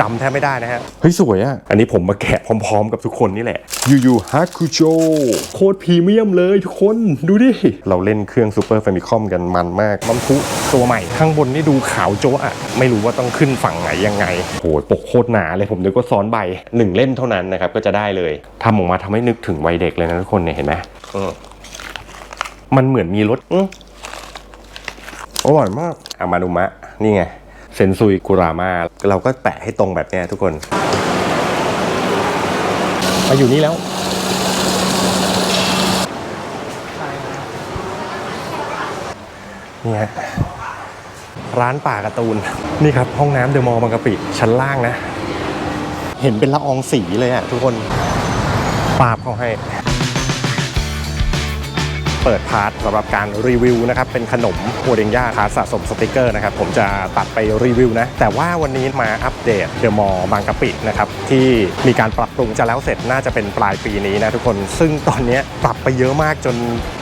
จำแทบไม่ได้นะฮะ เฮ้ย สวยอะอันนี้ผมมาแกะพร้อมๆ กับทุกคนนี่แหละ ยูยูฮาคุโจโคตรพรีเมียมเลยทุกคนดูดิ เราเล่นเครื่องซูเปอร์แฟมิคอมกันมันมากน้ำพุตัวใหม่ข้างบนนี่ดูขาวโจ๊ะอะไม่รู้ว่าต้องขึ้นฝั่งไหนยังไงโอ้ยปกโคตรหนาเลยผมนึกว่าซ้อนใบหนึ่งเล่มเท่านั้นนะครับก็จะได้เลยทำออกมาทำให้นึกถึงวัยเด็กเลยนะทุกคนเนี่ยเห็นไหมเออมันเหมือนมีรสอื้ออร่อยมากอามานุมะนี่ไง เซนซุยกุรามาเราก็แปะให้ตรงแบบเนี้ยทุกคน มาอยู่นี่แล้ว นี่ฮะร้านป่าการ์ตูน นี่ครับ ห้องน้ำเดอะมอลล์บางกะปิชั้นล่างนะ เห็นเป็นละอองสีเลยอะทุกคนปาบเขาให้ เปิดพาร์ทสำหรับการรีวิวนะครับเป็นขนมโอเดงย่าพาร์ทสะสมสติกเกอร์นะครับผมจะตัดไปรีวิวนะแต่ว่าวันนี้มาอัปเดตเดอะมอลล์บางกะปินะครับที่มีการปรับปรุงจะแล้วเสร็จน่าจะเป็นปลายปีนี้นะทุกคน ซึ่งตอนนี้ปรับไปเยอะมากจน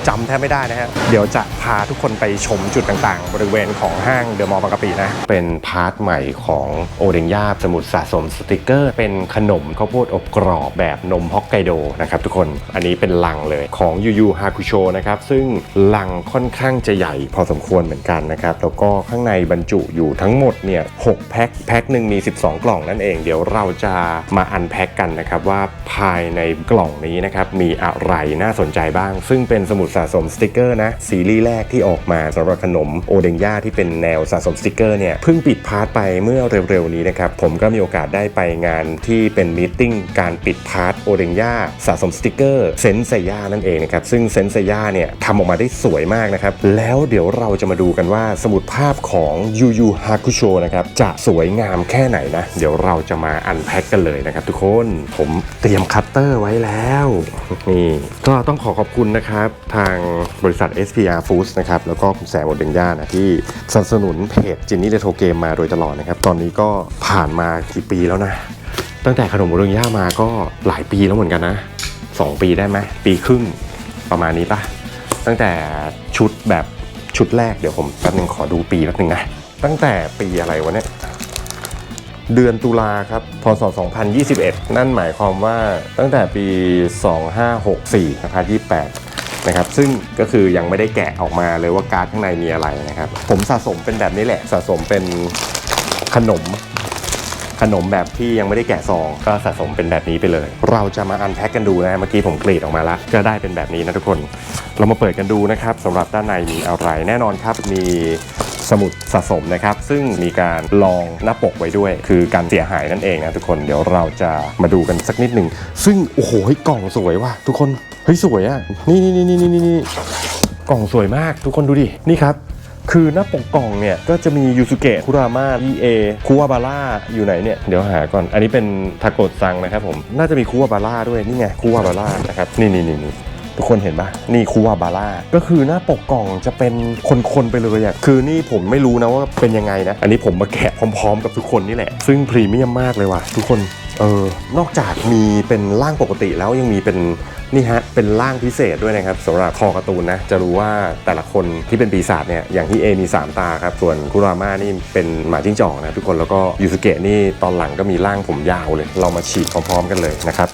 จำแทบไม่ได้นะฮะเดี๋ยวจะพาทุกคนไปชมจุดต่างๆ บริเวณของห้างเดอะมอลล์บางกะปินะ เป็นพาร์ทใหม่ของโอเดงย่าสมุดสะสมสติกเกอร์ เป็นขนมข้าวโพดอบกรอบแบบนมฮอกไกโดนะครับทุกคนอันนี้เป็นลังเลยของยูยูฮาคุโชนะครับ ซึ่งลังค่อนข้างจะใหญ่พอสมควรเหมือนกันนะครับ แล้วก็ข้างในบรรจุอยู่ทั้งหมดเนี่ย6แพ็คแพ็คหนึ่งมี 12 กล่องนั่นเอง เดี๋ยวเราจะมาอันแพ็คกันนะครับว่าภายในกล่องนี้นะครับมีอะไรน่าสนใจบ้าง ซึ่งเป็นสมุดสะสมสติกเกอร์นะซีรีส์แรกที่ออกมาสำหรับขนมโอเดงย่าที่เป็นแนวสะสมสติกเกอร์เนี่ยเพิ่งปิดพาร์ทไปเมื่อเร็วๆนี้นะครับผมก็มีโอกาสได้ไปงานที่เป็นมีติ้งการปิดพาร์ทโอเดงย่าสะสมสติกเกอร์เซนเซย่านั่นเองนะครับซึ่งเซนเซย่าเนี่ยทำออกมาได้สวยมากนะครับแล้วเดี๋ยวเราจะมาดูกันว่าสมุดภาพของยูยูฮาคุโชนะครับจะสวยงามแค่ไหนนะ เดี๋ยวเราจะมาอันแพ็คกันเลยนะครับทุกคนผมเตรียมคัตเตอร์ไว้แล้วนี่ก็ต้องขอขอบคุณนะครับทางางบริษัท SPR Foods นะครับ แล้วก็คุณแสงโอเดงย่านะที่สนับสนุนเพจจินนี่เรโทรเกมมาโดยตลอดนะครับ ตอนนี้ก็ผ่านมากี่ปีแล้วนะ ตั้งแต่ขนมโอเดงย่ามาก็หลายปีแล้วเหมือนกันนะสองปีได้ไหมปีครึ่งประมาณนี้ปะตั้งแต่ชุดแบบชุดแรกเดี๋ยวผมแป๊บนึงขอดูปีแป๊บนึงนะ ตั้งแต่ปีอะไรวะเนี่ยเดือนตุลาครับพศ 2021 นั่นหมายความว่าตั้งแต่ปี 2564นะครับ28 นะครับซึ่งก็คือยังไม่ได้แกะออกมาเลยว่าการ์ดข้างในมีอะไรนะครับ ผมสะสมเป็นแบบนี้แหละสะสมเป็นขนมขนมแบบที่ยังไม่ได้แกะซองก็สะสมเป็นแบบนี้ไปเลย เราจะมาอันแพ็กกันดูนะเมื่อกี้ผมกรีดออกมาแล้วก็ได้เป็นแบบนี้นะทุกคน เรามาเปิดกันดูนะครับสำหรับด้านในมีอะไรแน่นอนครับมี สมุดสะสมนะครับ ซึ่งมีการลองหน้าปกไว้ด้วย คือการเสียหายนั่นเองนะทุกคนเดี๋ยวเราจะมาดูกันสักนิดหนึ่งซึ่งโอ้โหกล่องสวยว่ะทุกคนเฮ้ยสวยอะ่ะนี่นี่นี่นี่นี่นี่กล่องสวยมาก ทุกคนดูดินี่ครับคือหน้าปกกล่องเนี่ย ก็จะมียูสุเกะคุรามาอีเอคูวาบาร่าอยู่ไหนเนี่ย เดี๋ยวหาก่อน อันนี้เป็นทาโกะซังนะครับผม น่าจะมีคูวาบาร่าด้วย นี่ไงคูวาบาร่านะครับ นี่นี่นี่นี่ ทุกคนเห็นปะนี่คูวาบาร่าก็คือหน้าปกกล่องจะเป็นคนๆไปเลยอะคือนี่ผมไม่รู้นะว่าเป็นยังไงนะ อันนี้ผมมาแกะพร้อมๆ กับทุกคนนี่แหละ ซึ่งพรีเมียมมากเลยว่ะทุกคนเออนอกจากมีเป็นร่างปกติแล้วยังมีเป็นนี่ฮะเป็นร่างพิเศษด้วยนะครับสำหรับคอการ์ตูนนะจะรู้ว่าแต่ละคนที่เป็นปีศาจเนี่ยอย่างที่เอมี 3 ตาครับส่วนคุราม่านี่เป็นหมาจิ้งจอกนะทุกคนแล้วก็ยูสุเกะนี่ตอนหลังก็มีร่างผมยาวเลย เรามาฉีดพร้อมๆกันเลยนะครับ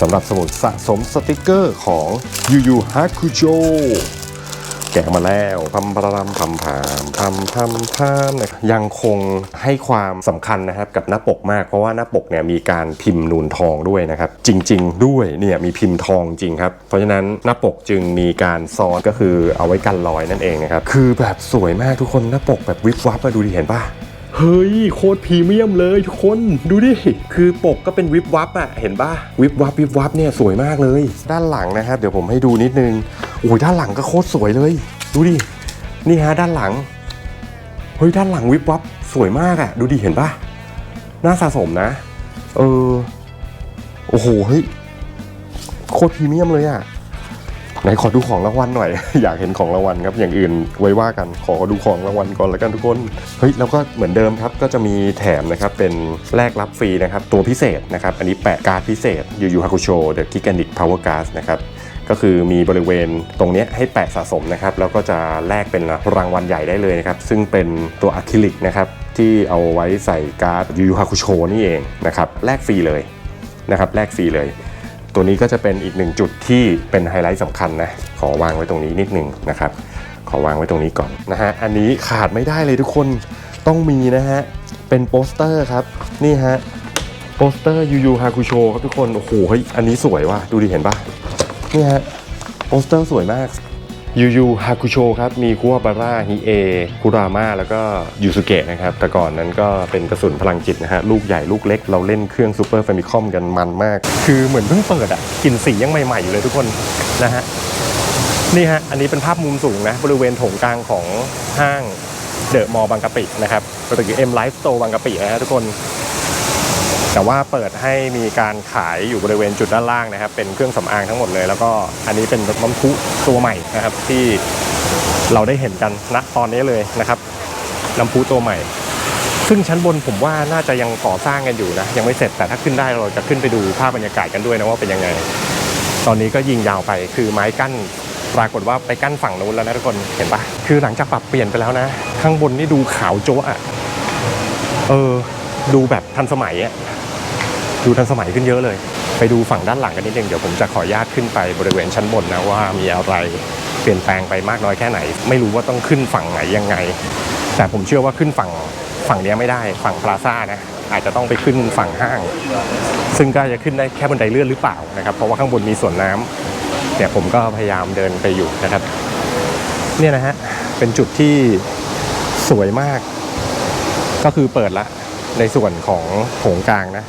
สำหรับสมุดสะสมสติกเกอร์ของยูยูฮาคุโจแกะมาแล้วพัมพรำพัมพามพัมพัมพามนะยังคงให้ความสำคัญนะครับกับหน้าปกมาก เพราะว่าหน้าปกเนี่ยมีการพิมพ์นูนทองด้วยนะครับ จริง ๆ ด้วยเนี่ยมีพิมพ์ทองจริงครับ เพราะฉะนั้นหน้าปกจึงมีการซ้อนก็คือเอาไว้กันรอยนั่นเองนะครับ คือแบบสวยมากทุกคนหน้าปกแบบวิบวับอะดูดิเห็นปะ เฮ้ยโคตรพรีเมียมเลยทุกคนดูดิ คือปกก็เป็นวิบวับอะเห็นปะวิบวับวิบวับเนี่ยสวยมากเลย ด้านหลังนะครับ เดี๋ยวผมให้ดูนิดนึงโอ้ยด้านหลังก็โคตรสวยเลย ดูดิ นี่ฮะด้านหลังเฮ้ยด้านหลังวิบวับสวยมากอะดูดิเห็นปะน่าสะสมนะ เออ โอ้โหเฮ้ยโคตรพรีเมียมเลยอะ ไหนขอดูของรางวัลหน่อย อยากเห็นของรางวัลครับ อย่างอื่นไว้ว่ากัน ขอดูของรางวัลก่อนแล้วกันทุกคน เฮ้ย แล้วก็เหมือนเดิมครับ ก็จะมีแถมนะครับ เป็นแลกรับฟรีนะครับ ตัวพิเศษนะครับ อันนี้แปะการ์ดพิเศษยูยูฮาคุโชเดอะกิก a นิกพาวเวอร์การ์ดนะครับก็คือมีบริเวณตรงนี้ให้แปะสะสมนะครับ แล้วก็จะแลกเป็นรางวัลใหญ่ได้เลยนะครับ ซึ่งเป็นตัวอะคริลิกนะครับ ที่เอาไว้ใส่การ์ดยูยูฮาคุโชนี่เองนะครับแลกฟรีเลยนะครับแลกฟรีเลย ตัวนี้ก็จะเป็นอีกหนึ่งจุดที่เป็นไฮไลท์สำคัญนะขอวางไว้ตรงนี้นิดหนึ่งนะครับขอวางไว้ตรงนี้ก่อนนะฮะอันนี้ขาดไม่ได้เลยทุกคนต้องมีนะฮะเป็นโปสเตอร์ครับนี่ฮะโปสเตอร์ยูยูฮาคุโชครับทุกคนโอ้โหเฮ้ยอันนี้สวยว่ะดูดิเห็นปะนี่ฮะโปสเตอร์สวยมาก ยูยูฮาคุโชครับมีคุวาบาร่าฮิเอคุราม่าแล้วก็ยูสุเกะนะครับแต่ก่อนนั้นก็เป็นกระสุนพลังจิตนะฮะลูกใหญ่ลูกเล็กเราเล่นเครื่องซูเปอร์แฟมิคอมกันมันมาก คือเหมือนเพิ่งเปิดอะกลิ่นสียังใหม่ๆอยู่เลยทุกคนนะฮะนี่ฮะอันนี้เป็นภาพมุมสูงนะบริเวณโถงกลางของห้างเดอะมอลล์บางกะปินะครับก็คือเอ็มไลฟ์สโตร์บางกะปินะฮะทุกคน แต่ว่าเปิดให้มีการขายอยู่บริเวณจุดด้านล่างนะครับ เป็นเครื่องสำอางทั้งหมดเลย แล้วก็อันนี้เป็นรถน้ำพุตัวใหม่นะครับ ที่เราได้เห็นกันณตอนนี้เลยนะครับน้ำพุตัวใหม่ ซึ่งชั้นบนผมว่าน่าจะยังก่อสร้างกันอยู่นะยังไม่เสร็จแต่ถ้าขึ้นได้เราจะขึ้นไปดูภาพบรรยากาศกันด้วยนะว่าเป็นยังไง ตอนนี้ก็ยิงยาวไปคือไม้กั้นปรากฏว่าไปกั้นฝั่งนู้นแล้วนะทุกคนเห็นปะคือหลังจากปรับเปลี่ยนไปแล้วนะ ข้างบนนี่ดูขาวโจ๊ะเออดูแบบทันสมัยอะ ดูทันสมัยขึ้นเยอะเลย ไปดูฝั่งด้านหลังกันนิดนึงเดี๋ยวผมจะขออนุญาตขึ้นไปบริเวณชั้นบนนะว่ามีอะไรเปลี่ยนแปลงไปมากน้อยแค่ไหน ไม่รู้ว่าต้องขึ้นฝั่งไหนยังไง แต่ผมเชื่อว่าขึ้นฝั่งฝั่งนี้ไม่ได้ฝั่งพลาซ่านะอาจจะต้องไปขึ้นฝั่งห้าง ซึ่งก็จะขึ้นได้แค่บันไดเลื่อนหรือเปล่านะครับ เพราะว่าข้างบนมีสวนน้ำเนี่ยผมก็พยายามเดินไปอยู่นะครับ เนี่ยนะฮะเป็นจุดที่สวยมาก ก็คือเปิดละในส่วนของโถงกลางนะ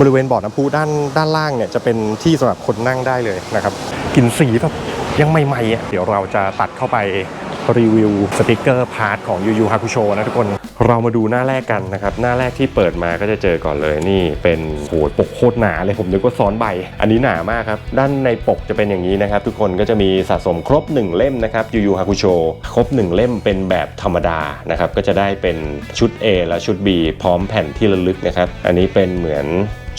บริเวณบ่อน้ำพุด้านด้านล่างเนี่ยจะเป็นที่สำหรับคนนั่งได้เลยนะครับกลิ่นสีแบบยังใหม่ๆอะเดี๋ยวเราจะตัดเข้าไปรีวิวสติกเกอร์พาร์ทของยูยูฮาคุโชนะทุกคน เรามาดูหน้าแรกกันนะครับ หน้าแรกที่เปิดมาก็จะเจอก่อนเลยนี่เป็นโหปกโคตรหนาเลยผมนึกว่าซ้อนใบ อันนี้หนามากครับ ด้านในปกจะเป็นอย่างนี้นะครับ ทุกคนก็จะมีสะสมครบ 1 เล่มนะครับยูยูฮาคุโชครบ 1 เล่มเป็นแบบธรรมดานะครับก็จะได้เป็นชุด A และชุด B พร้อมแผ่นที่ระลึกนะครับอันนี้เป็นเหมือน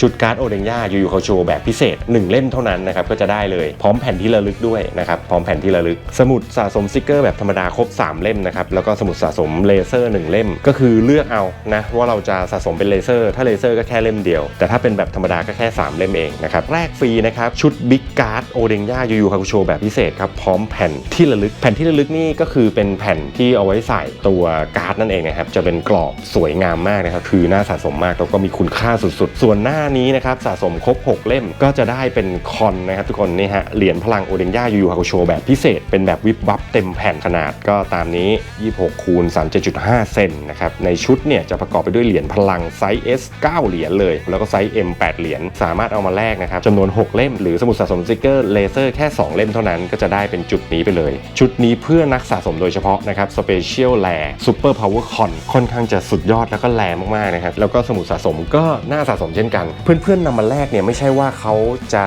ชุดการ์ดโอเดงย่าอยูยูเขาโชว์แบบพิเศษ 1 เล่มเท่านั้นนะครับก็จะได้เลยพร้อมแผ่นที่ระลึกด้วยนะครับพร้อมแผ่นที่ระลึก สมุดสะสมสติกเกอร์แบบธรรมดาครบ 3 เล่มนะครับแล้วก็สมุดสะสมเลเซอร์ 1 เล่ม ก็คือเลือกเอานะว่าเราจะสะสมเป็นเลเซอร์ ถ้าเลเซอร์ก็แค่เล่มเดียว แต่ถ้าเป็นแบบธรรมดาก็แค่ 3 เล่มเองนะครับแรกฟรีนะครับชุดบิ๊กการ์ดโอเดงย่าอยูยูฮาคุโชแบบพิเศษครับพร้อมแผ่นที่ระลึก แผ่นที่ระลึกนี่ก็คือเป็นแผ่นที่เอาไว้ใส่ตัวการ์ดนั่นเองนะครับจะเป็นกรอบสวยงามมากนะครับคือน่าสะสมมากแล้วก็มีคุณค่าสุดๆ ส่วนหน้านี้นะครับสะสมครบ 6 เล่มก็จะได้เป็นคอนนะครับทุกคนนี่ฮะเหรียญพลังโอเดงย่ายูยูฮาโชแบบพิเศษ เป็นแบบวิบวับเต็มแผ่นขนาดก็ตามนี้ 26 คูณ 37.5 เซนนะครับในชุดเนี่ยจะประกอบไปด้วยเหรียญพลังไซส์ S 9 เหรียญเลย แล้วก็ไซส์ M 8 เหรียญสามารถเอามาแลกนะครับจำนวน 6 เล่มหรือสมุดสะสมสติกเกอร์เลเซอร์แค่ 2 เล่มเท่านั้นก็จะได้เป็นจุดนี้ไปเลย ชุดนี้เพื่อนักสะสมโดยเฉพาะนะครับสเปเชียลแลซูเปอร์พาวเวอร์คอนค่อนข้างจะสุดยอดแล้วก็แรงมากๆนะครับแล้วก็สมุดสะสมก็น่าสะสมเช่นกันเพื่อนๆนำมาแลกเนี่ยไม่ใช่ว่าเขาจะ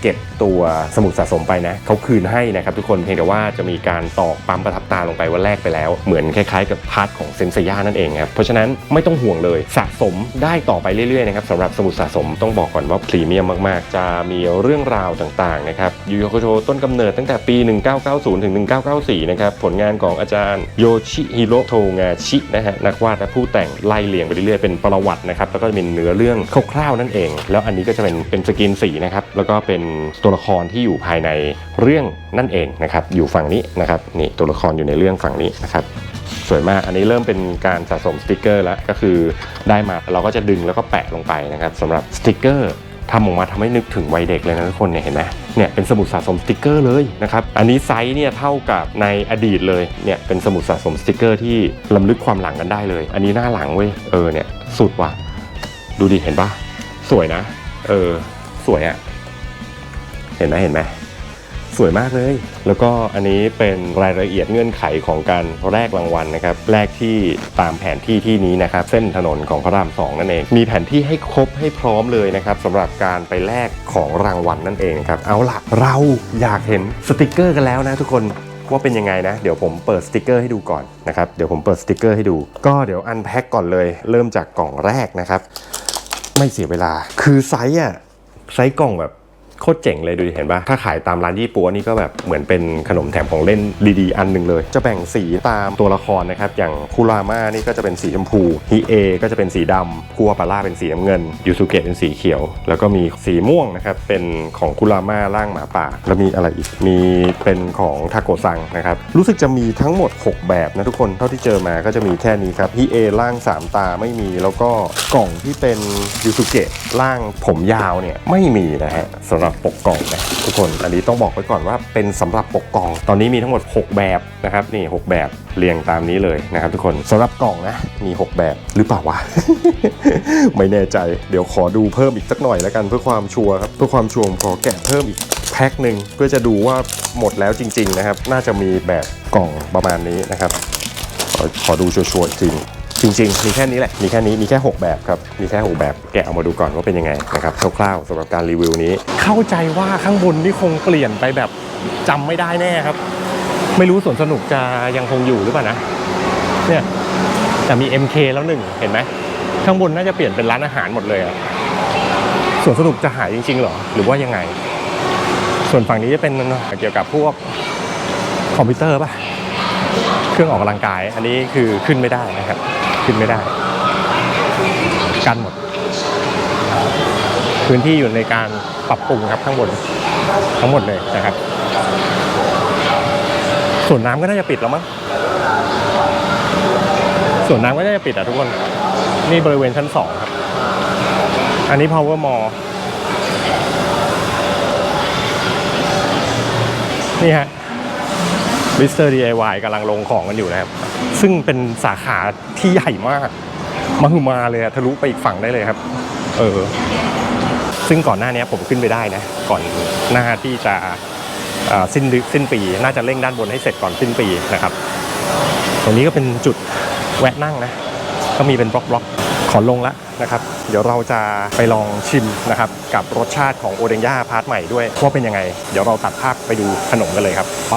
เก็บตัวสมุดสะสมไปนะเขาคืนให้นะครับทุกคนเพียงแต่ว่าจะมีการตอกปั๊มประทับตาลงไปว่าแลกไปแล้ว เหมือนคล้ายๆกับพาร์ทของเซนเซย่านั่นเองครับเพราะฉะนั้นไม่ต้องห่วงเลยสะสมได้ต่อไปเรื่อยๆนะครับสำหรับสมุดสะสมต้องบอกก่อนว่าพรีเมียมมากๆ จะมีเรื่องราวต่างๆนะครับยูโยโกโชต้นกำเนิดตั้งแต่ปี 1990 ถึง 1994 นะครับผลงานของอาจารย์โยชิฮิโรโทงาชินะฮะนักวาดและผู้แต่งไล่เลียงไปเรื่อยๆเป็นประวัตินะครับแล้วก็จะเป็นเนื้อเรื่องคร่าวๆนั่นเอง แล้วอันนี้ก็จะเป็นเป็นสกรีนสีนะครับแล้วก็เป็นตัวละครที่อยู่ภายในเรื่องนั่นเองนะครับอยู่ฝั่งนี้นะครับนี่ตัวละครอยู่ในเรื่องฝั่งนี้นะครับสวยมากอันนี้เริ่มเป็นการสะสมสติกเกอร์แล้วก็คือได้มาเราก็จะดึงแล้วก็แปะลงไปนะครับสำหรับสติกเกอร์ทำออกมาทำให้นึกถึงวัยเด็กเลยนะทุกคนเนี่ยเห็นไหมเนี่ยเป็นสมุดสะสมสติกเกอร์เลยนะครับอันนี้ไซส์เนี่ยเท่ากับในอดีตเลยเนี่ยเป็นสมุดสะสมสติกเกอร์ที่ลำลึกความหลังกันได้เลย อันนี้หน้าหลังเว้ยเออเนี่ยสุดว่ะดูดิเห็นปะ สวยนะ เออ สวยอะเห็นไหมเห็นไหมสวยมากเลย แล้วก็อันนี้เป็นรายละเอียดเงื่อนไขของการแลกรางวัลนะครับ แลกที่ตามแผนที่ที่นี้นะครับ เส้นถนนของพระรามสองนั่นเอง มีแผนที่ให้ครบให้พร้อมเลยนะครับสำหรับการไปแลกของรางวัลนั่นเองครับ เอาล่ะเราอยากเห็นสติกเกอร์กันแล้วนะทุกคนว่าเป็นยังไงนะ เดี๋ยวผมเปิดสติกเกอร์ให้ดูก่อนนะครับ เดี๋ยวผมเปิดสติกเกอร์ให้ดู ก็เดี๋ยวอันแพ็คก่อนเลย เริ่มจากกล่องแรกนะครับ ไม่เสียเวลา คือไซส์อะไซส์กล่องแบบ โคตรเจ๋งเลยดูดิเห็นปะถ้าขายตามร้านยี่ปัวนี่ก็แบบเหมือนเป็นขนมแถมของเล่นดีๆ อันหนึ่งเลย จะแบ่งสีตามตัวละครนะครับ อย่างคูราม่านี่ก็จะเป็นสีชมพูฮิเอก็จะเป็นสีดำกัวปาร่าเป็นสีน้ำเงิน ยูสุเกะเป็นสีเขียว แล้วก็มีสีม่วงนะครับ เป็นของคูราม่าร่างหมาป่า แล้วมีอะไรอีก มีเป็นของทาโกซังนะครับ รู้สึกจะมีทั้งหมด 6 แบบนะทุกคน เท่าที่เจอมาก็จะมีแค่นี้ครับฮิเอร่าง 3 ตาไม่มี แล้วก็กล่องที่เป็นยูสุเกะร่างผมยาวเนี่ยไม่มีนะฮะสำหรับปกกล่องนะทุกคน อันนี้ต้องบอกไว้ก่อนว่าเป็นสำหรับปกกล่อง ตอนนี้มีทั้งหมด 6 แบบนะครับนี่ 6 แบบเรียงตามนี้เลยนะครับทุกคนสำหรับกล่องนะมี 6 แบบหรือเปล่าวะไม่แน่ใจเดี๋ยวขอดูเพิ่มอีกสักหน่อยแล้วกันเพื่อความชัวร์ครับเพื่อความชัวร์ขอแกะเพิ่มอีกแพ็คหนึ่งเพื่อจะดูว่าหมดแล้วจริง ๆ นะครับ น่าจะมีแบบกล่องประมาณนี้นะครับขอขอดูชัวร์ๆจริง จริงๆ มีแค่นี้แหละ มีแค่นี้ มีแค่ 6 แบบครับ มีแค่ 6 แบบ แกะเอามาดูก่อนว่าเป็นยังไงนะครับ คร่าวๆสำหรับการรีวิวนี้ เข้าใจว่าข้างบนนี่คงเปลี่ยนไปแบบจำไม่ได้แน่ครับ ไม่รู้สวนสนุกจะยังคงอยู่หรือเปล่านะ เนี่ย แต่มี MK แล้วหนึ่ง เห็นไหม ข้างบนน่าจะเปลี่ยนเป็นร้านอาหารหมดเลยอะสวนสนุกจะหายจริงๆเหรอ หรือว่ายังไง ส่วนฝั่งนี้จะเป็นเกี่ยวกับพวกคอมพิวเตอร์ป่ะ เครื่องออกกำลังกาย อันนี้คือขึ้นไม่ได้นะครับ ขึ้นไม่ได้ กันหมด พื้นที่อยู่ในการปรับปรุงครับข้างบนทั้งหมดเลยนะครับ ส่วนน้ำก็น่าจะปิดแล้วมั้งส่วนน้ำก็น่าจะปิดอะทุกคน นี่บริเวณชั้นสองครับ อันนี้ power mall นี่ฮะมิสเตอร์ DIY กำลังลงของกันอยู่นะครับ ซึ่งเป็นสาขาที่ใหญ่มากมหึมาเลยอะทะลุไปอีกฝั่งได้เลยครับ เออ ซึ่งก่อนหน้านี้ผมขึ้นไปได้นะ ก่อนหน้าที่จะสิ้นสิ้นปี น่าจะเร่งด้านบนให้เสร็จก่อนสิ้นปีนะครับ ตรงนี้ก็เป็นจุดแวะนั่งนะ ก็มีเป็นบล็อกบล็อกๆขอลงละนะครับ เดี๋ยวเราจะไปลองชิมนะครับ กับรสชาติของโอเดงย่าพาร์ทใหม่ด้วยว่าเป็นยังไง เดี๋ยวเราตัดภาพไปดูขนมกันเลยครับไป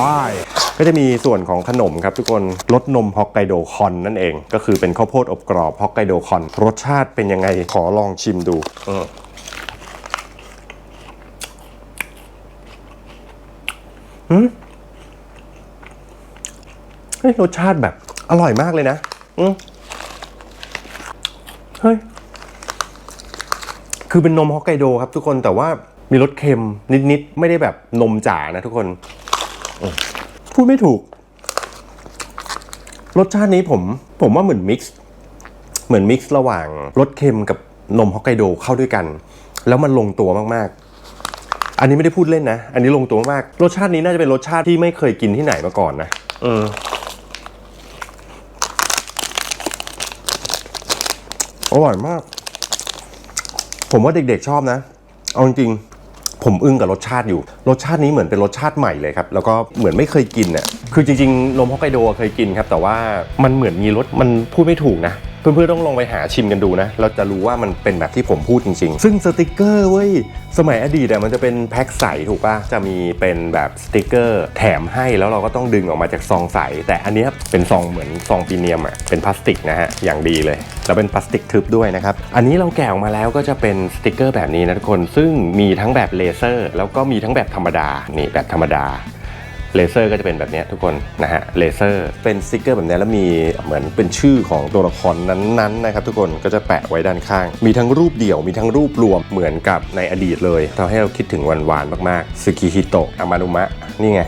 ก็จะมีส่วนของขนมครับทุกคนรสนมฮอกไกโดคอนนั่นเอง ก็คือเป็นข้าวโพดอบกรอบฮอกไกโดคอน รสชาติเป็นยังไงขอลองชิมดูเออหืมเฮ้ยรสชาติแบบอร่อยมากเลยนะ อืมเฮ้ย คือเป็นนมฮอกไกโดครับทุกคนแต่ว่ามีรสเค็มนิดๆ ไม่ได้แบบนมจ๋านะทุกคนอ พูดไม่ถูก รสชาตินี้ผม ผมว่าเหมือนมิกซ์ เหมือนมิกซ์ระหว่างรสเค็มกับนมฮอกไกโดเข้าด้วยกัน แล้วมันลงตัวมากๆ อันนี้ไม่ได้พูดเล่นนะ อันนี้ลงตัวมากรสชาตินี้น่าจะเป็นรสชาติที่ไม่เคยกินที่ไหนมาก่อนนะเอออร่อยมาก ผมว่าเด็กๆชอบนะ เอาจริงๆ ผมอึ้งกับรสชาติอยู่ รสชาตินี้เหมือนเป็นรสชาติใหม่เลยครับ แล้วก็เหมือนไม่เคยกินอะ คือจริงๆ นมฮอกไกโดเคยกินครับ แต่ว่ามันเหมือนมีรส มันพูดไม่ถูกนะ เพื่อนๆต้องลองไปหาชิมกันดูนะ เราจะรู้ว่ามันเป็นแบบที่ผมพูดจริงๆ ซึ่งสติกเกอร์เว้ย สมัยอดีตอะมันจะเป็นแพ็คใสถูกปะจะมีเป็นแบบสติกเกอร์แถมให้แล้วเราก็ต้องดึงออกมาจากซองใส แต่อันนี้เป็นซองเหมือนซองพรีเมียมอะเป็นพลาสติกนะฮะ อย่างดีเลย แล้วเป็นพลาสติกทึบด้วยนะครับ อันนี้เราแกะออกมาแล้วก็จะเป็นสติกเกอร์แบบนี้นะทุกคน ซึ่งมีทั้งแบบเลเซอร์ แล้วก็มีทั้งแบบธรรมดา นี่แบบธรรมดา เลเซอร์ก็จะเป็นแบบนี้ทุกคนนะฮะเลเซอร์เป็นสติกเกอร์แบบนี้แล้วมีเหมือนเป็นชื่อของตัวละครนั้นๆนะครับทุกคนก็จะแปะไว้ด้านข้าง มีทั้งรูปเดี่ยวมีทั้งรูปรวมเหมือนกับในอดีตเลยทำให้เราคิดถึงวันวานๆมากๆซึกิฮิโตะอามานุมะนี่ไง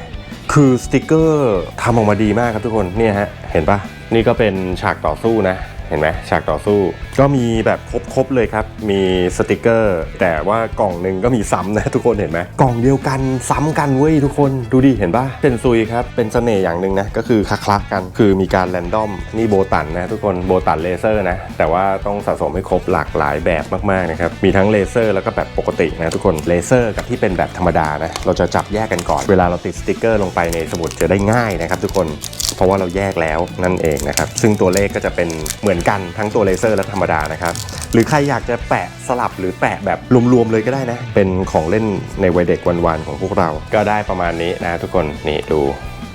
คือสติกเกอร์ทำออกมาดีมากครับทุกคนเนี่ยฮะเห็นปะนี่ก็เป็นฉากต่อสู้นะ เห็นไหมฉากต่อสู้ ก็มีแบบครบๆเลยครับ มีสติกเกอร์ แต่ว่ากล่องหนึ่งก็มีซ้ำนะทุกคนเห็นไหมกล่องเดียวกันซ้ำกันเว้ยทุกคนดูดิเห็นปะเป็นซุยครับ เป็นเสน่ห์อย่างหนึ่งนะ ก็คือคละคละกัน คือมีการแรนดอมนี่โบตันนะทุกคนโบตันเลเซอร์นะ แต่ว่าต้องสะสมให้ครบหลากหลายแบบมากๆนะครับมีทั้งเลเซอร์แล้วก็แบบปกตินะทุกคนเลเซอร์กับที่เป็นแบบธรรมดานะเราจะจับแยกกันก่อนเวลาเราติดสติกเกอร์ลงไปในสมุดจะได้ง่ายนะครับทุกคน เพราะว่าเราแยกแล้วนั่นเองนะครับ ซึ่งตัวเลขก็จะเป็นเหมือนกันทั้งตัวเลเซอร์และธรรมดานะครับ หรือใครอยากจะแปะสลับหรือแปะแบบรวมๆเลยก็ได้นะ เป็นของเล่นในวัยเด็กวันๆของพวกเรา ก็ได้ประมาณนี้นะทุกคนนี่ดู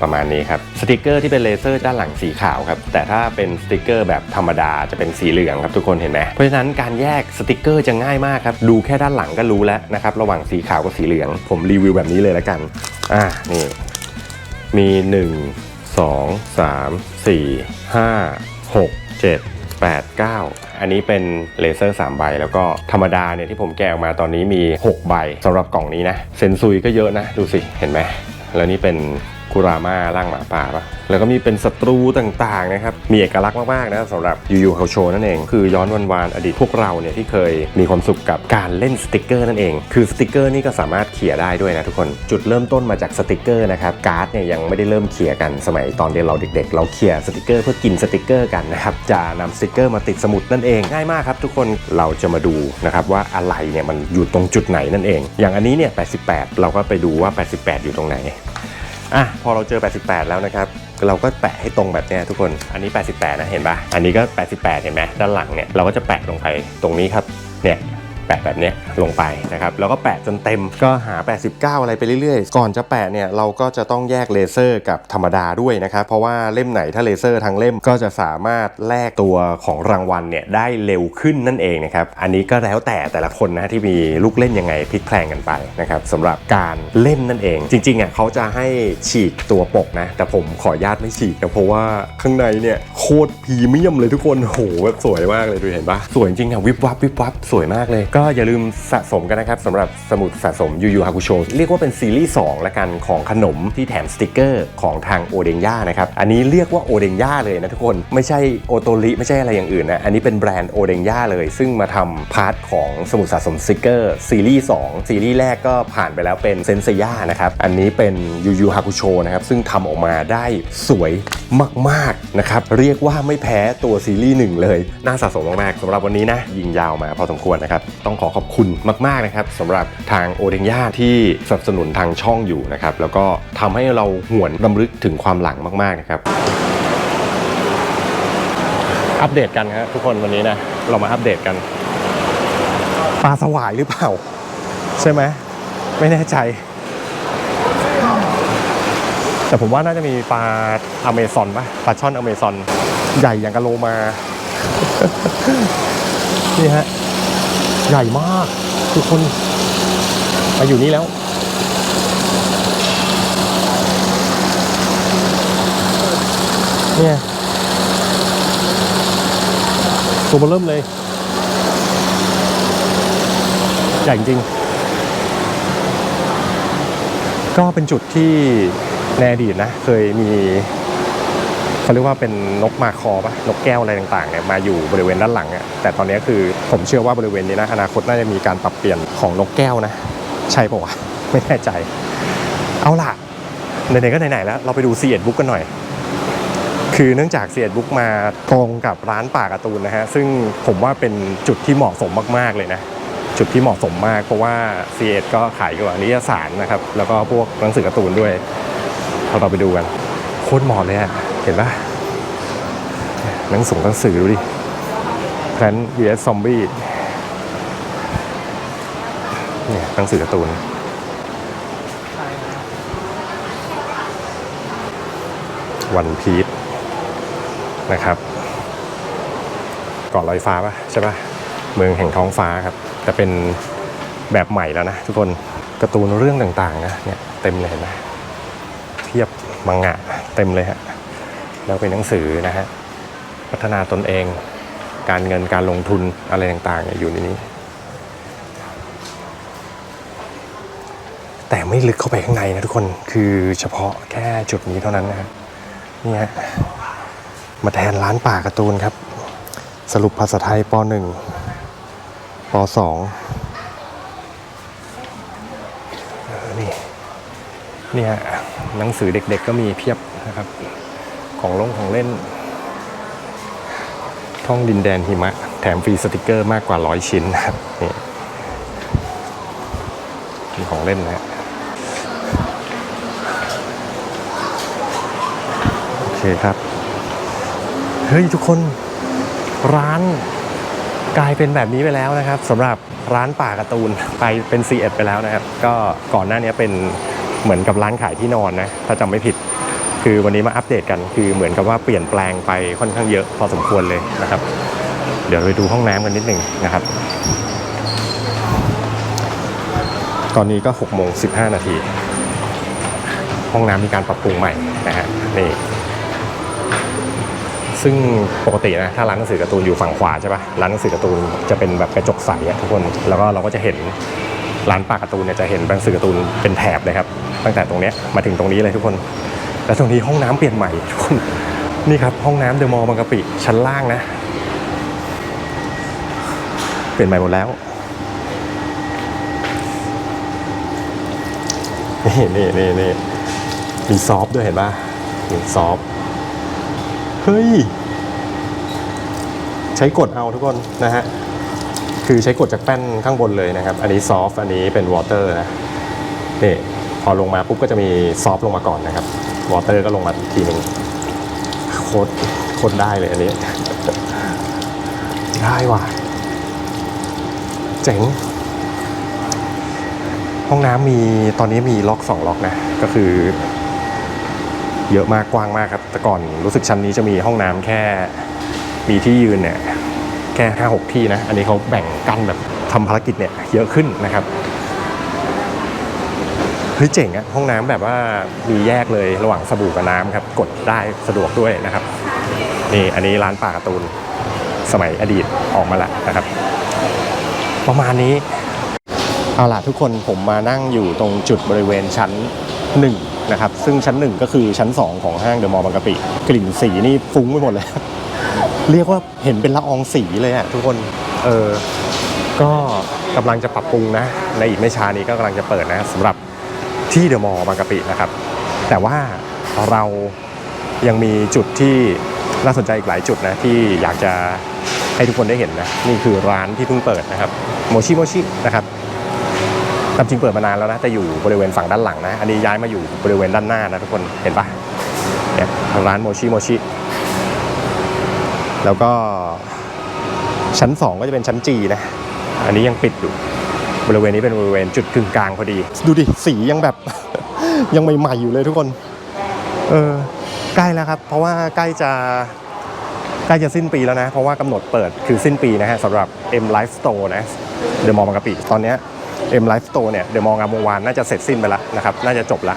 ประมาณนี้ครับสติกเกอร์ที่เป็นเลเซอร์ด้านหลังสีขาวครับแต่ถ้าเป็นสติกเกอร์แบบธรรมดาจะเป็นสีเหลืองครับทุกคนเห็นไหมเพราะฉะนั้นการแยกสติกเกอร์จะง่ายมากครับดูแค่ด้านหลังก็รู้แล้วนะครับระหว่างสีขาวกับสีเหลือง ผมรีวิวแบบนี้เลยแล้วกันอ่านี่มี 1 2 3 4 5 6 7 8 9 อันนี้เป็นเลเซอร์ 3 ใบ แล้วก็ธรรมดาเนี่ยที่ผมแกะออกมาตอนนี้มี 6 ใบสำหรับกล่องนี้นะ เซนซุยก็เยอะนะ ดูสิ เห็นไหมแล้วนี่เป็น คุราม่าร่างหมาป่าปะแล้วก็มีเป็นศัตรูต่างๆนะครับ มีเอกลักษณ์มากๆนะสำหรับยูยูเฮาโชนั่นเอง คือย้อนวันวานอดีตพวกเราเนี่ยที่เคยมีความสุขกับการเล่นสติกเกอร์นั่นเอง คือสติกเกอร์นี่ก็สามารถเขี่ยได้ด้วยนะทุกคน จุดเริ่มต้นมาจากสติกเกอร์นะครับ การ์ดเนี่ยยังไม่ได้เริ่มเขี่ยกันสมัยตอนเรียนเราเด็ก ๆ เราเขี่ยสติกเกอร์เพื่อกินสติกเกอร์กันนะครับ จะนำสติกเกอร์มาติดสมุดนั่นเอง ง่ายมากครับทุกคน เราจะมาดูนะครับว่าอะไรเนี่ยมันอยู่ตรงจุดไหนนั่นเอง อย่างอันนี้เนี่ย 88 เราก็ไปดูว่า 88 อยู่ตรงไหน อะพอเราเจอ 88 แล้วนะครับ เราก็แปะให้ตรงแบบเนี้ยทุกคน อันนี้ 88 นะ เห็นปะอันนี้ก็ 88 เห็นไหมด้านหลังเนี่ย เราก็จะแปะลงไปตรงนี้ครับ เนี่ย แปะแบบนี้ลงไปนะครับแล้วก็แปะจนเต็มก็หา 89 อะไรไปเรื่อยๆ ก่อนจะแปะเนี่ยเราก็จะต้องแยกเลเซอร์กับธรรมดาด้วยนะครับเพราะว่าเล่มไหนถ้าเลเซอร์ทั้งเล่มก็จะสามารถแลกตัวของรางวัลเนี่ยได้เร็วขึ้นนั่นเองนะครับอันนี้ก็แล้วแต่แต่ละคนนะที่มีลูกเล่นยังไงพลิกแพลงกันไปนะครับสำหรับการเล่นนั่นเอง จริงๆอะเขาจะให้ฉีกตัวปกนะแต่ผมขออนุญาตไม่ฉีกนะเพราะว่าข้างในเนี่ยโคตรพรีเมียมเลยทุกคนโหแบบสวยมากเลยดูเห็นปะสวยจริงๆอะวิบวับวิบวับสวยมากเลยก็็อย่าลืมสะสมกันนะครับสำหรับสมุดสะสมยูยูฮากุโชเรียกว่าเป็นซีรีส์2ละกันของขนมที่แถมสติกเกอร์ของทางโอเดงย่านะครับ อันนี้เรียกว่าโอเดงย่าเลยนะทุกคนไม่ใช่โอโตริไม่ใช่อะไรอย่างอื่นนะอันนี้เป็นแบรนด์โอเดงย่าเลย ซึ่งมาทำพาร์ทของสมุดสะสมสติกเกอร์ซีรีส์2ซีรีส์แรกก็ผ่านไปแล้วเป็นเซนเซียนะครับอันนี้เป็นยูยูฮากุโชนะครับซึ่งทำออกมาได้สวยมากๆนะครับเรียกว่าไม่แพ้ตัวซีรีส์หนึ่งเลยน่าสะสมมากๆสำหรับวันนี้นะยิงยาวมาพอสมควรนะครับต้องขอขอบคุณมาก ๆ นะครับสำหรับทางโอเดงย่าที่สนับสนุนทางช่องอยู่นะครับ แล้วก็ทำให้เราหวนรำลึกถึงความหลังมาก ๆ นะครับ อัปเดตกันครับทุกคนวันนี้นะ เรามาอัปเดตกัน ปลาสวายหรือเปล่า ใช่ไหมไม่แน่ใจ แต่ผมว่าน่าจะมีปลาอเมซอนปะปลาช่อนอเมซอน ใหญ่อย่างกะโลมา นี่ฮะ ใหญ่มากทุกคนมาอยู่นี่แล้ว เนี่ยตัวเบเริ่มเลยใหญ่จริง ก็เป็นจุดที่ในอดีตนะ เคยมีเขาเรียกว่าเป็นนกมาคอปะนกแก้วอะไรต่างๆเนี่ยมาอยู่บริเวณด้านหลังอะแต่ตอนนี้คือ ผมเชื่อว่าบริเวณนี้นะอนาคตน่าจะมีการปรับเปลี่ยนของนกแก้วนะ ใช่ปะวะไม่แน่ใจ เอาล่ะไหนๆก็ไหนๆแล้ว เราไปดูซีเอ็ดบุ๊กกันหน่อย คือเนื่องจากเสียดบุ๊กมาตรงกับร้านป่าการ์ตูนนะฮะซึ่งผมว่าเป็นจุดที่เหมาะสมมากๆเลยนะจุดที่เหมาะสมมากเพราะว่าเสียดก็ขายเกี่ยวกับนิยสารนะครับ แล้วก็พวกหนังสือการ์ตูนด้วยเราเราไปดูกันโคตรเหมาะเลยอะเห็นปะหนังสือหนังสือดูดิ พลน vs zombie เนี่ยหนังสือการ์ตูนวันพีชนะครับเก่อนลอยฟ้าปะใช่ปะเมืองแห่งท้องฟ้าครับ แต่เป็นแบบใหม่แล้วนะทุกคนการ์ตูนเรื่องต่างๆนะเนี่ยเต็มเลยนไหมเทียบมังงะเต็มเลยฮะแล้วเป็นหนังสือนะฮะพัฒนาตนเอง การเงินการลงทุนอะไรต่างๆอยู่ในนี้ แต่ไม่ลึกเข้าไปข้างในนะทุกคนคือเฉพาะแค่จุดนี้เท่านั้นนะครับนี่ฮะมาแทนร้านป่าการ์ตูนครับ สรุปภาษาไทยป .1 ป .2 เนี่นี่ฮะหนังสือเด็กๆก็มีเพียบนะครับ ของลงของเล่น ท่องดินแดนหิมะ แถมฟรีสติกเกอร์มากกว่าร้อยชิ้นนะครับนี่มีของเล่นนะฮะโอเคครับ เฮ้ยทุกคนร้านกลายเป็นแบบนี้ไปแล้วนะครับสำหรับร้านป่าการ์ตูนไปเป็นซีเอ็ดไปแล้วนะครับ ก็ก่อนหน้านี้เป็นเหมือนกับร้านขายที่นอนนะ ถ้าจำไม่ผิด คือวันนี้มาอัปเดตกันคือเหมือนกับว่าเปลี่ยนแปลงไปค่อนข้างเยอะพอสมควรเลยนะครับ เดี๋ยวไปดูห้องน้ำกันนิดหนึ่งนะครับ ตอนนี้ก็6โมง15นาที ห้องน้ำมีการปรับปรุงใหม่นะฮะนี่ซึ่งปกตินะถ้าร้านหนังสือการ์ตูนอยู่ฝั่งขวาใช่ปะร้านหนังสือการ์ตูนจะเป็นแบบกระจกใสทุกคนแล้วก็เราก็จะเห็นร้านปากการ์ตูนเนี่ยจะเห็นหนังสือการ์ตูนเป็นแถบเลยครับตั้งแต่ตรงนี้มาถึงตรงนี้เลยทุกคน แล้วตรงนี้ห้องน้ำเปลี่ยนใหม่ทุกคนนี่ครับห้องน้ำเดอะมอลล์บางกะปิชั้นล่างนะ เปลี่ยนใหม่หมดแล้วนี่นี่นี่นี่มีซอฟด้วยเห็นป่ะมีซอฟเฮ้ย ใช้กดเอาทุกคนนะฮะ คือใช้กดจากแป้นข้างบนเลยนะครับ อันนี้ซอฟอันนี้เป็นวอเตอร์นะนี่พอลงมาปุ๊บก็จะมีซอฟลงมาก่อนนะครับ วอเตอร์ก็ลงมาอีกทีหนึ่งโคตรโคตรได้เลยอันนี้ ได้ว่ะ เจ๋ง ห้องน้ำมีตอนนี้มีล็อกสองล็อกนะ ก็คือ เยอะมากกว้างมากครับ แต่ก่อนรู้สึกชั้นนี้จะมีห้องน้ำแค่มีที่ยืนเนี่ยแค่ห้าหกที่นะ อันนี้เขาแบ่งกั้นแบบทำภารกิจเนี่ยเยอะขึ้นนะครับ ฮ้ยเจ๋งอะห้องน้ำแบบว่ามีแยกเลยระหว่างสบู่กับน้ำครับ กดได้สะดวกด้วยนะครับ นี่อันนี้ร้านปาการ์ตูนสมัยอดีตออกมาล้วนะครับ ประมาณนี้เอาล่ะทุกคนผมมานั่งอยู่ตรงจุดบริเวณชั้นหนึ่งนะครับ ซึ่งชั้นหนึ่งก็คือชั้น 2 ของห้างเดอะมอลล์บางกะปิกลิ่นสีนี่ฟุ้งไปหมดเลย เรียกว่าเห็นเป็นละอองสีเลยอะทุกคนเออก็กำลังจะปรับปรุงนะ ในอีกไม่ช้านี้ก็กำลังจะเปิดนะสำหรับ ที่เดอะมอลล์บางกะปินะครับ แต่ว่าเรายังมีจุดที่น่าสนใจอีกหลายจุดนะที่อยากจะให้ทุกคนได้เห็นนะนี่คือร้านที่เพิ่งเปิดนะครับโมชิโมชินะครับตามจริงเปิดมานานแล้วนะแต่อยู่บริเวณฝั่งด้านหลังนะ อันนี้ย้ายมาอยู่บริเวณด้านหน้านะทุกคนเห็นปะเนี่ยร้านโมชิโมชิแล้วก็ชั้น 2 ก็จะเป็นชั้นจีนะ อันนี้ยังปิดอยู่ บริเวณนี้เป็นบริเวณจุดกึ่งกลางพอดี ดูดิสียังแบบ ยังใหม่ๆอยู่เลยทุกคน เออใกล้แล้วครับ เพราะว่าใกล้จะใกล้จะสิ้นปีแล้วนะ เพราะว่ากำหนดเปิดคือสิ้นปีนะฮะสำหรับ M Life Store นะเดอะมอลล์บางกะปิตอนนี้ M Life Store เนี่ยเดอะมอลล์งามวงวานน่าจะเสร็จสิ้นไปแล้วนะครับน่าจะจบละ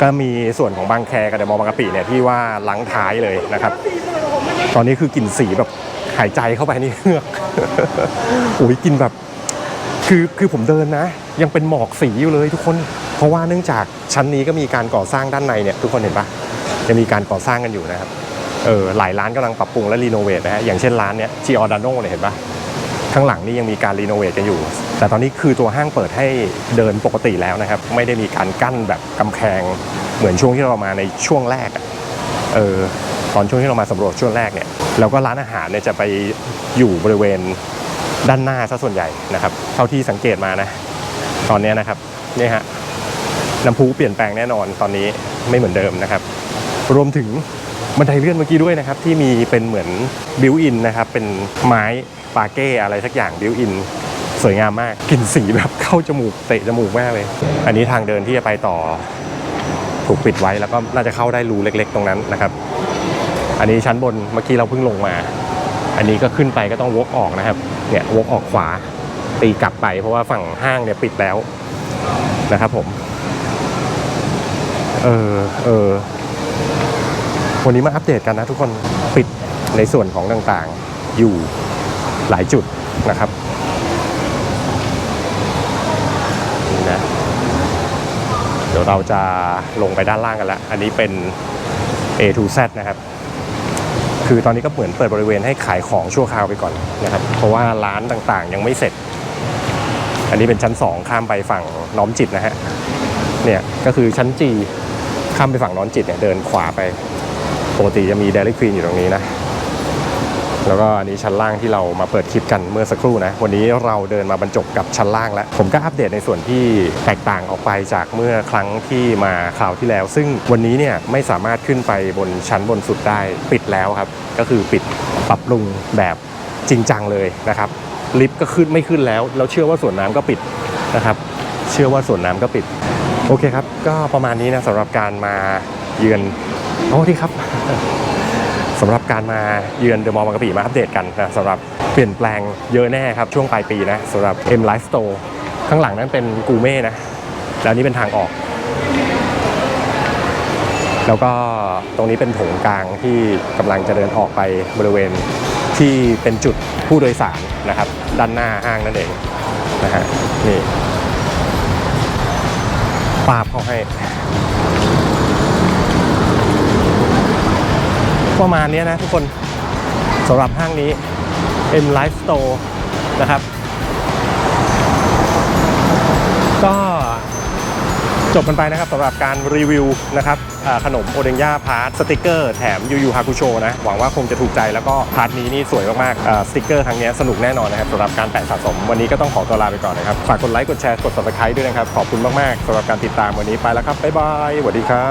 ก็มีส่วนของบางแคกับเดอะมอลล์บางกะปิเนี่ยที่ว่าหลังท้ายเลยนะครับ ตอนนี้คือกลิ่นสีแบบหายใจเข้าไปนี่เฮือกโอ้ยกลินแบบ คือคือผมเดินนะ ยังเป็นหมอกสีอยู่เลยทุกคน เพราะว่าเนื่องจากชั้นนี้ก็มีการก่อสร้างด้านในเนี่ยทุกคนเห็นปะยังมีการก่อสร้างกันอยู่นะครับเออหลายร้านกำลังปรับปรุงและรีโนเวทนะฮะอย่างเช่นร้านเนี้ยจีออดาโนเนี่ยเห็นปะข้างหลังนี่ยังมีการรีโนเวทกันอยู่ แต่ตอนนี้คือตัวห้างเปิดให้เดินปกติแล้วนะครับ ไม่ได้มีการกั้นแบบกำแพงเหมือนช่วงที่เรามาในช่วงแรกเออตอนช่วงที่เรามาสำรวจช่วงแรกเนี่ยแล้วก็ร้านอาหารเนี่ยจะไปอยู่บริเวณ ด้านหน้าซะส่วนใหญ่นะครับ เท่าที่สังเกตมานะ ตอนนี้นะครับนี่ฮะน้ำพุเปลี่ยนแปลงแน่นอนตอนนี้ไม่เหมือนเดิมนะครับ รวมถึงบันไดเลื่อนเมื่อกี้ด้วยนะครับ ที่มีเป็นเหมือนบิวอินนะครับ เป็นไม้ปาเก้อะไรสักอย่างบิวอินสวยงามมากกลิ่นสีแบบเข้าจมูกเตะจมูกมากเลย อันนี้ทางเดินที่จะไปต่อ ถูกปิดไว้แล้วก็น่าจะเข้าได้รูเล็ก ๆ ตรงนั้นนะครับ อันนี้ชั้นบนเมื่อกี้เราเพิ่งลงมา อันนี้ก็ขึ้นไปก็ต้องวกออกนะครับ เนี่ยวกออกขวาตีกลับไป เพราะว่าฝั่งห้างเนี่ยปิดแล้วนะครับผม เออเออวันนี้มาอัปเดตกันนะทุกคนปิดในส่วนของต่างๆอยู่หลายจุดนะครับนี่นะเดี๋ยวเราจะลงไปด้านล่างกันแล้ว อันนี้เป็น A to Z นะครับ คือตอนนี้ก็เหมือนเปิดบริเวณให้ขายของชั่วคราวไปก่อนนะครับ เพราะว่าร้านต่างๆ ยังไม่เสร็จ อันนี้เป็นชั้น 2 ข้ามไปฝั่งน้อมจิตนะฮะ เนี่ยก็คือชั้นจีข้ามไปฝั่งน้อมจิตเนี่ยเดินขวาไปปกติจะมีเดลิควีนอยู่ตรงนี้นะ แล้วก็อันนี้ชั้นล่างที่เรามาเปิดคลิปกันเมื่อสักครู่นะ วันนี้เราเดินมาบรรจบกับชั้นล่างแล้ว ผมก็อัปเดตในส่วนที่แตกต่างออกไปจากเมื่อครั้งที่มาคราวที่แล้ว ซึ่งวันนี้เนี่ยไม่สามารถขึ้นไปบนชั้นบนสุดได้ปิดแล้วครับ ก็คือปิดปรับปรุงแบบจริงจังเลยนะครับ ลิฟต์ก็ขึ้นไม่ขึ้นแล้ว แล้วเชื่อว่าส่วนน้ำก็ปิดนะครับ เชื่อว่าส่วนน้ำก็ปิด โอเคครับ ก็ประมาณนี้นะสำหรับการมาเยือนโอ้ที่ครับำหรับการมาเยือนเดอะมอลล์บางกะปิมาอัปเดตกันนะสำหรับเปลี่ยนแปลงเยอะแน่ครับ ช่วงปลายปีนะสำหรับ M Life Store ข้างหลังนั้นเป็นกูเม่นะ แล้วนนี้เป็นทางออก แล้วก็ตรงนี้เป็นโถงกลางที่กำลังจะเดินออกไปบริเวณที่เป็นจุดผู้โดยสารนะครับ ด้านหน้าห้างนั่นเองนะฮะนี่ปาบเขาให้ ประมาณเนี้ยนะทุกคนสำหรับห้างนี้ M Life Store นะครับ ก็จบกันไปนะครับสำหรับการรีวิวนะครับขนมโอเดงย่าพาร์ทสติกเกอร์แถมยูยูฮาคุโชนะ หวังว่าคงจะถูกใจแล้วก็พาร์ทนี้นี่สวยมากๆสติกเกอร์ครั้งนี้สนุกแน่นอนนะครับสำหรับการแปะสะสมวันนี้ก็ต้องขอตัวลาไปก่อนนะครับ ฝากกดไลค์ กดแชร์ กด subscribe ด้วยนะครับ ขอบคุณมากๆสำหรับการติดตามวันนี้ไปแล้วครับ บ๊ายบายสวัสดีครับ